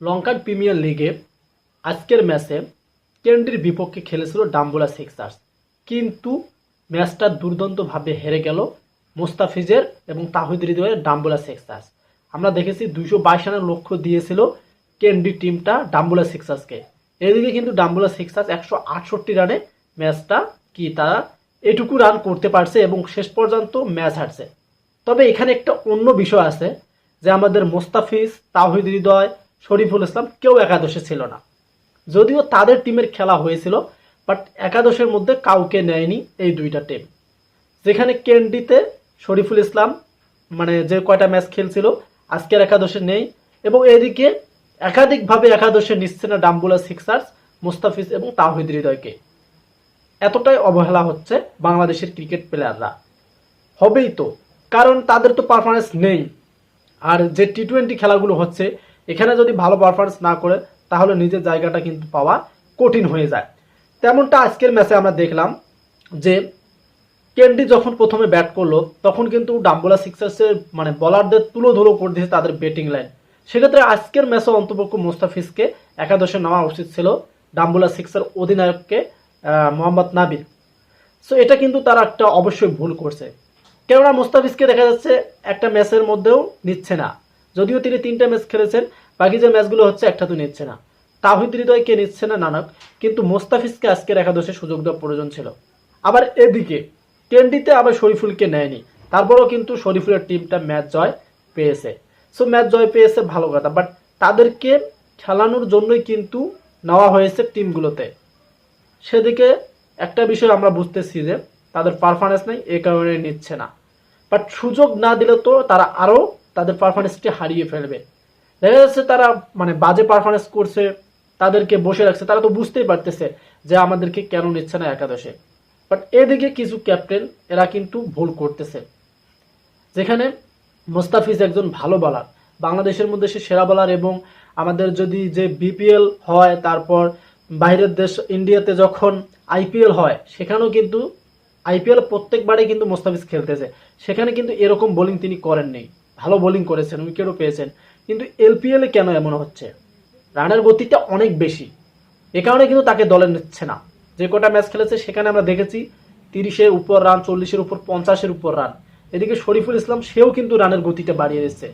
Lankan premier লিগে আজকের ম্যাচে কেন্ডির বিপক্ষে খেলেছিল ডাম্বোলা সিক্সার্স। কিন্তু ম্যাচটা দুর্দান্তভাবে হেরে গেল মোস্তাফিজের এবং তাহিদ হৃদয়ের ডাম্বোলা সিক্সার্স। আমরা দেখেছি দুইশো বাইশ রানের লক্ষ্য দিয়েছিল কেন্ডি টিমটা ডাম্বোলা সিক্সার্সকে। এদিকে কিন্তু ডাম্বোলা সিক্সার্স একশো আটষট্টি রানে ম্যাচটা কি তারা এটুকু রান করতে পারছে এবং শেষ পর্যন্ত ম্যাচ হারছে। তবে এখানে একটা অন্য বিষয় আছে যে আমাদের মোস্তাফিজ, তাহিদ হৃদয় শরীফুল ইসলাম কেউ একাদশে ছিল না। যদিও তাদের টিমের খেলা হয়েছিল বাট একাদশের মধ্যে কাউকে নেয়নি এই দুইটা টিম যেখানে কেন্ডিতে শরীফুল ইসলাম মানে যে কয়টা ম্যাচ খেলছিল, আজকের একাদশে নেই, এবং এদিকে একাধিকভাবে একাদশে নিচ্ছে না ডাম্বুলা সিক্সার্স, মুস্তাফিজ এবং তাহিদ হৃদয়কে। এতটাই অবহেলা হচ্ছে বাংলাদেশের ক্রিকেট প্লেয়াররা। হবেই তো, কারণ তাদের তো পারফরমেন্স নেই। আর যে টি টোয়েন্টি খেলাগুলো হচ্ছে এখানে যদি ভালো পারফরমেন্স না করে, তাহলে নিজের জায়গাটা কিন্তু পাওয়া কঠিন হয়ে যায়। তেমনটা আজকের ম্যাচে আমরা দেখলাম যে, কেন্ডি যখন প্রথমে ব্যাট করল, তখন কিন্তু ডাম্বোলা সিক্সার্সের মানে বলারদের তুলো ধুলো করে দিয়েছে তাদের ব্যাটিং লাইন সেক্ষেত্রে আজকের ম্যাচে অন্তপক্ষ মোস্তাফিজকে একাদশে নেওয়া উচিত ছিল ডাম্বোলা সিক্সের অধিনায়ককে মোহাম্মদ নাবিল। সো এটা কিন্তু তারা একটা অবশ্যই ভুল করছে। কেননা মোস্তাফিজকে দেখা যাচ্ছে একটা ম্যাচের মধ্যেও নিচ্ছে না। যদিও তিনি তিনটা ম্যাচ খেলেছেন বাকি যে ম্যাচগুলো হচ্ছে একটা তো নিচ্ছে না। তাহিদ হৃদয়কে নিচ্ছে না নানক, কিন্তু মোস্তাফিজকে আজকের একাদশে সুযোগ দেওয়া প্রয়োজন ছিল। আবার এদিকে, টেন্ডিতে আবার শরীফুলকে নেয়নি। তারপরও কিন্তু শরীফুলের টিমটা ম্যাচ জয় পেয়েছে। সো ম্যাচ জয় পেয়েছে ভালো কথা বাট তাদেরকে খেলানোর জন্যই কিন্তু নেওয়া হয়েছে টিমগুলোতে। সেদিকে একটা বিষয় আমরা বুঝতেছি যে, তাদের পারফরমেন্স নেই এই কারণে নিচ্ছে না। বাট সুযোগ না দিলে তো তারা আরও তাদের পারফরমেন্সটি হারিয়ে ফেলবে। দেখা যাচ্ছে তারা মানে বাজে পারফরমেন্স করছে, তাদেরকে বসে রাখছে, তারা তো বুঝতেই পারতেছে যে আমাদেরকে কেন নিচ্ছে না একাদশে। বাট এদিকে কিছু ক্যাপ্টেন এরা কিন্তু ভুল করতেছে। যেখানে মোস্তাফিজ একজন ভালো বলার বাংলাদেশের মধ্যে সে সেরা বলার এবং আমাদের যদি যে বিপিএল হয়, তারপর বাইরের দেশ ইন্ডিয়াতে যখন আইপিএল হয়, সেখানেও কিন্তু আইপিএল প্রত্যেকবারে কিন্তু মোস্তাফিজ খেলতেছে। সেখানে কিন্তু এরকম বোলিং তিনি করেননি। ভালো বোলিং করেছেন উইকেটও পেয়েছেন। কিন্তু এলপিএল কেন এমন হচ্ছে? রানের গতিটা অনেক বেশি। এ কারণে কিন্তু তাকে দলে নিচ্ছে না। যে কটা ম্যাচ খেলেছে, সেখানে আমরা দেখেছি তিরিশের উপর রান, চল্লিশের উপর পঞ্চাশের উপর রান। এদিকে শরীফুল ইসলাম, সেও কিন্তু রানের গতিটা বাড়িয়ে দিচ্ছে।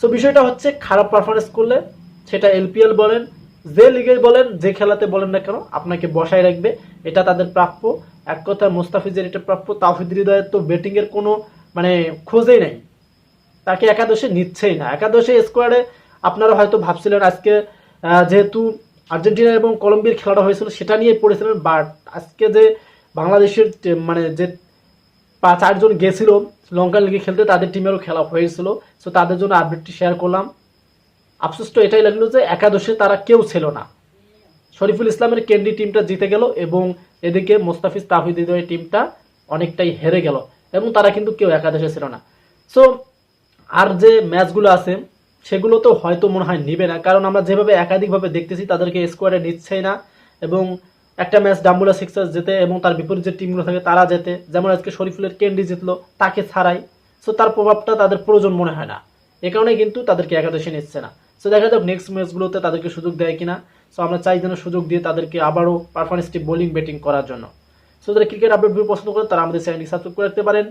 সো বিষয়টা হচ্ছে খারাপ পারফরমেন্স করলে, সেটা এলপিএল বলেন, যে লিগে বলেন, যে খেলাতে বলেন না কেন, আপনাকে বসায় রাখবে। এটা তাদের প্রাপ্য। এক কথা মোস্তাফিজের এটা প্রাপ্য। তাহিদ হৃদয়ের তো ব্যাটিং এর কোনো মানে খোঁজেই নাই। তাকে একাদশে নিচ্ছেই না। একাদশে স্কোয়াডে আপনারা হয়তো ভাবছিলেন আজকে যেহেতু আর্জেন্টিনা এবং কলম্বিয়ার খেলাটা হয়েছিল, সেটা নিয়ে পড়েছিলেন বাট আজকে যে বাংলাদেশের মানে যে পাঁচ চারজন গেছিল লঙ্কান লিগে খেলতে, তাদের টিমেরও খেলা হয়েছিল। সো তাদের জন্য আপডেটটি শেয়ার করলাম। আফসোস তো এটাই লাগল যে একাদশে তারা কেউ ছিল না। শরীফুল ইসলামের কেন্দ্রি টিমটা জিতে গেল এবং এদিকে মোস্তাফিজ তাহিদ হৃদয়ের টিমটা অনেকটাই হেরে গেল এবং তারা কিন্তু কেউ একাদশে ছিল না। সো আর যে ম্যাচগুলো আছে, সেগুলো তো হয়তো মনে হয় নিবে না, কারণ আমরা যেভাবে একাধিকভাবে দেখতেছি, তাদেরকে স্কোয়াডে নিচ্ছেই না। এবং একটা ম্যাচ ডাম্বুলা সিক্সার্স যেতে এবং তার বিপরীত যে টিমগুলো থাকে, তারা যেতে যেমন আজকে শরীফুলের কেন্ডি জিতলো, তাকে ছাড়াই। সো তার প্রভাবটা তাদের প্রয়োজন মনে হয় না। এ কারণে কিন্তু তাদেরকে একাদশে নিচ্ছে না। সো দেখা যাক নেক্সট ম্যাচগুলোতে তাদেরকে সুযোগ দেয় কিনা। সো আমরা চাই যেন সুযোগ দিয়ে তাদেরকে আবারও পারফরমেন্সটি বোলিং ব্যাটিং করার জন্য। সো যারা ক্রিকেট আপডেট পছন্দ করেন, তারা আমাদের চ্যানেলটি সাবস্ক্রাইব করে রাখতে পারেন।